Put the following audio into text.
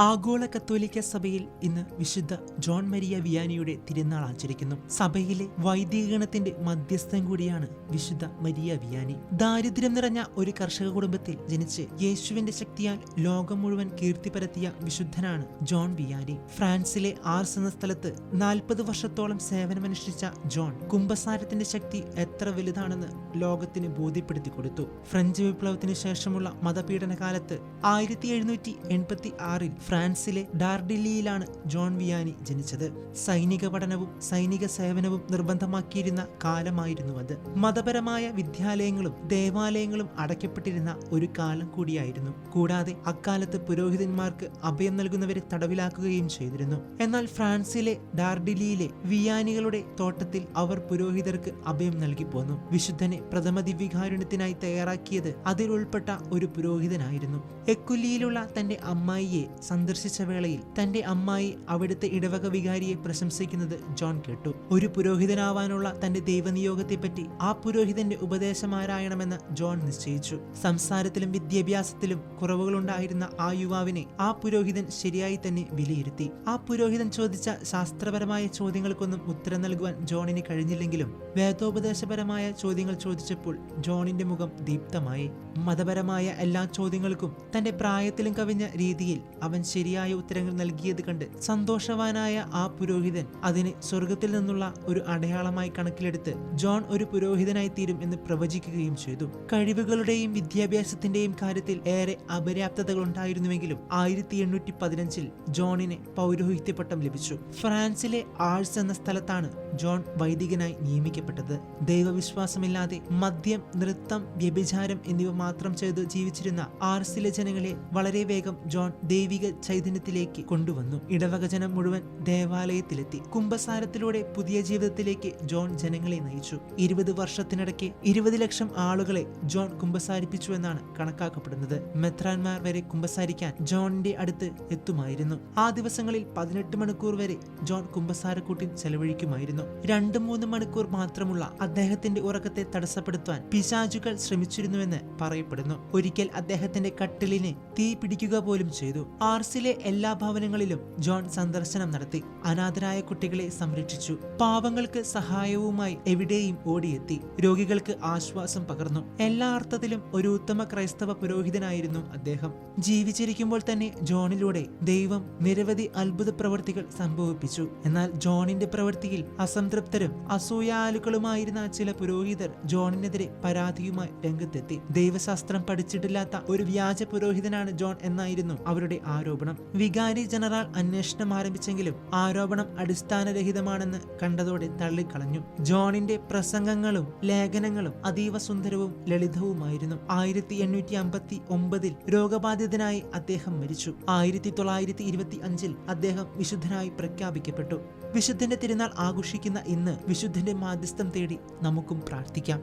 ആഗോള കത്തോലിക്ക സഭയിൽ ഇന്ന് വിശുദ്ധ ജോൺ മരിയ വിയാനിയുടെ തിരുനാൾ ആചരിക്കുന്നു. സഭയിലെ വൈദികഗണത്തിന്റെ മധ്യസ്ഥൻ കൂടിയാണ് വിശുദ്ധ മരിയ വിയാനി. ദാരിദ്ര്യം നിറഞ്ഞ ഒരു കർഷക കുടുംബത്തിൽ ജനിച്ച് യേശുവിന്റെ ശക്തിയാൽ ലോകം മുഴുവൻ കീർത്തി പരത്തിയ വിശുദ്ധനാണ് ജോൺ വിയാനി. ഫ്രാൻസിലെ ആർസ് എന്ന സ്ഥലത്ത് നാൽപ്പത് വർഷത്തോളം സേവനമനുഷ്ഠിച്ച ജോൺ കുംഭസാരത്തിന്റെ ശക്തി എത്ര വലുതാണെന്ന് ലോകത്തിന് ബോധ്യപ്പെടുത്തി കൊടുത്തു. ഫ്രഞ്ച് വിപ്ലവത്തിന് ശേഷമുള്ള മതപീഡന കാലത്ത് ആയിരത്തി എഴുന്നൂറ്റി എൺപത്തി ആറിൽ ഫ്രാൻസിലെ ഡാർഡില്ലിയിലാണ് ജോൺ വിയാനി ജനിച്ചത്. സൈനിക പഠനവും സൈനിക സേവനവും നിർബന്ധമാക്കിയിരുന്ന കാലമായിരുന്നു അത്. മതപരമായ വിദ്യാലയങ്ങളും ദേവാലയങ്ങളും അടയ്ക്കപ്പെട്ടിരുന്ന ഒരു കാലം കൂടിയായിരുന്നു. കൂടാതെ അക്കാലത്ത് പുരോഹിതന്മാർക്ക് അഭയം നൽകുന്നവരെ തടവിലാക്കുകയും ചെയ്തിരുന്നു. എന്നാൽ ഫ്രാൻസിലെ ഡാർഡിലിയിലെ വിയാനികളുടെ തോട്ടത്തിൽ അവർ പുരോഹിതർക്ക് അഭയം നൽകി പോന്നു. വിശുദ്ധനെ പ്രഥമ ദിവ്യകാരുണ്യത്തിനായി തയ്യാറാക്കിയത് അതിലുൾപ്പെട്ട ഒരു പുരോഹിതനായിരുന്നു. എക്കുല്ലിയിലുള്ള തന്റെ അമ്മായിയെ സന്ദർശിച്ച വേളയിൽ തന്റെ അമ്മായി അവിടുത്തെ ഇടവക വികാരിയെ പ്രശംസിക്കുന്നത് ജോൺ കേട്ടു. ഒരു പുരോഹിതനാവാനുള്ള തന്റെ ദൈവനിയോഗത്തെപ്പറ്റി ആ പുരോഹിതന്റെ ഉപദേശമാരായണമെന്ന് ജോൺ നിശ്ചയിച്ചു. സംസാരത്തിലും വിദ്യാഭ്യാസത്തിലും കുറവുകളുണ്ടായിരുന്ന ആ യുവാവിനെ ആ പുരോഹിതൻ ശരിയായി തന്നെ വിലയിരുത്തി. ആ പുരോഹിതൻ ചോദിച്ച ശാസ്ത്രപരമായ ചോദ്യങ്ങൾക്കൊന്നും ഉത്തരം നൽകുവാൻ ജോണിന് കഴിഞ്ഞില്ലെങ്കിലും വേദോപദേശപരമായ ചോദ്യങ്ങൾ ചോദിച്ചപ്പോൾ ജോണിന്റെ മുഖം ദീപ്തമായി. മതപരമായ എല്ലാ ചോദ്യങ്ങൾക്കും തന്റെ പ്രായത്തിലും കവിഞ്ഞ രീതിയിൽ അവൻ ശരിയായ ഉത്തരങ്ങൾ നൽകിയത് കണ്ട് സന്തോഷവാനായ ആ പുരോഹിതൻ അതിനെ സ്വർഗത്തിൽ നിന്നുള്ള ഒരു അടയാളമായി കണക്കിലെടുത്ത് ജോൺ ഒരു പുരോഹിതനായി തീരും എന്ന് പ്രവചിക്കുകയും ചെയ്തു. കഴിവുകളുടെയും വിദ്യാഭ്യാസത്തിന്റെയും കാര്യത്തിൽ ഏറെ അപര്യാപ്തതകൾ ഉണ്ടായിരുന്നുവെങ്കിലും ആയിരത്തി എണ്ണൂറ്റി പതിനഞ്ചിൽ ജോണിന് പൗരോഹിത്യ പട്ടം ലഭിച്ചു. ഫ്രാൻസിലെ ആഴ്സ് എന്ന സ്ഥലത്താണ് ജോൺ വൈദികനായി നിയമിക്കപ്പെട്ടത്. ദൈവവിശ്വാസമില്ലാതെ മദ്യം നൃത്തം വ്യഭിചാരം എന്നിവ മാത്രം ചെയ്ത് ജീവിച്ചിരുന്ന ആർസിലെ ജനങ്ങളെ വളരെ വേഗം ജോൺ ദൈവിക ചൈതന്യത്തിലേക്ക് കൊണ്ടുവന്നു. ഇടവക ജനം മുഴുവൻ ദേവാലയത്തിലെത്തി. കുംഭസാരത്തിലൂടെ പുതിയ ജീവിതത്തിലേക്ക് ജോൺ ജനങ്ങളെ നയിച്ചു. ഇരുപത് വർഷത്തിനിടയ്ക്ക് ഇരുപത് ലക്ഷം ആളുകളെ ജോൺ കുംഭസാരിപ്പിച്ചു എന്നാണ് കണക്കാക്കപ്പെടുന്നത്. മെത്രാൻമാർ വരെ കുംഭസാരിക്കാൻ ജോണിന്റെ അടുത്ത് എത്തുമായിരുന്നു. ആ ദിവസങ്ങളിൽ പതിനെട്ട് മണിക്കൂർ വരെ ജോൺ കുംഭസാരക്കൂട്ടിൽ ചെലവഴിക്കുമായിരുന്നു. രണ്ട് മൂന്ന് മണിക്കൂർ മാത്രമുള്ള അദ്ദേഹത്തിന്റെ ഉറക്കത്തെ തടസ്സപ്പെടുത്താൻ പിശാചുകൾ ശ്രമിച്ചിരുന്നുവെന്ന് പറയപ്പെടുന്നു. ഒരിക്കൽ അദ്ദേഹത്തിന്റെ കട്ടിലിനെ തീ പിടിക്കുക പോലും ചെയ്തു. ആർസിലെ എല്ലാ ഭവനങ്ങളിലും ജോൺ സന്ദർശനം നടത്തി. അനാഥരായ കുട്ടികളെ സംരക്ഷിച്ചു. പാവങ്ങൾക്ക് സഹായവുമായി എവിടെയും ഓടിയെത്തി. രോഗികൾക്ക് ആശ്വാസം പകർന്നു. എല്ലാ അർത്ഥത്തിലും ഒരു ഉത്തമ ക്രൈസ്തവ പുരോഹിതനായിരുന്നു അദ്ദേഹം. ജീവിച്ചിരിക്കുമ്പോൾ തന്നെ ജോണിലൂടെ ദൈവം നിരവധി അത്ഭുത പ്രവർത്തികൾ സംഭവിപ്പിച്ചു. എന്നാൽ ജോണിന്റെ പ്രവൃത്തിയിൽ അസംതൃപ്തരും അസൂയാലുക്കളുമായിരുന്ന ചില പുരോഹിതർ ജോണിനെതിരെ പരാതിയുമായി രംഗത്തെത്തി. ദൈവശാസ്ത്രം പഠിച്ചിട്ടില്ലാത്ത ഒരു വ്യാജ പുരോഹിതനാണ് ജോൺ എന്നായിരുന്നു അവരുടെ ആരോപണം വികാരി ജനറൽ അന്വേഷണം ആരംഭിച്ചെങ്കിലും ആരോപണം അടിസ്ഥാനരഹിതമാണെന്ന് കണ്ടതോടെ തള്ളിക്കളഞ്ഞു. ജോണിന്റെ പ്രസംഗങ്ങളും ലേഖനങ്ങളും അതീവ സുന്ദരവും ലളിതവുമായിരുന്നു. ആയിരത്തി എണ്ണൂറ്റി അമ്പത്തി ഒമ്പതിൽ രോഗബാധിതനായി അദ്ദേഹം മരിച്ചു. ആയിരത്തി തൊള്ളായിരത്തി ഇരുപത്തി അഞ്ചിൽ അദ്ദേഹം വിശുദ്ധനായി പ്രഖ്യാപിക്കപ്പെട്ടു. വിശുദ്ധന്റെ തിരുനാൾ ആഘോഷിക്കുന്ന ഇന്ന് വിശുദ്ധന്റെ മാധ്യസ്ഥം തേടി നമുക്കും പ്രാർത്ഥിക്കാം.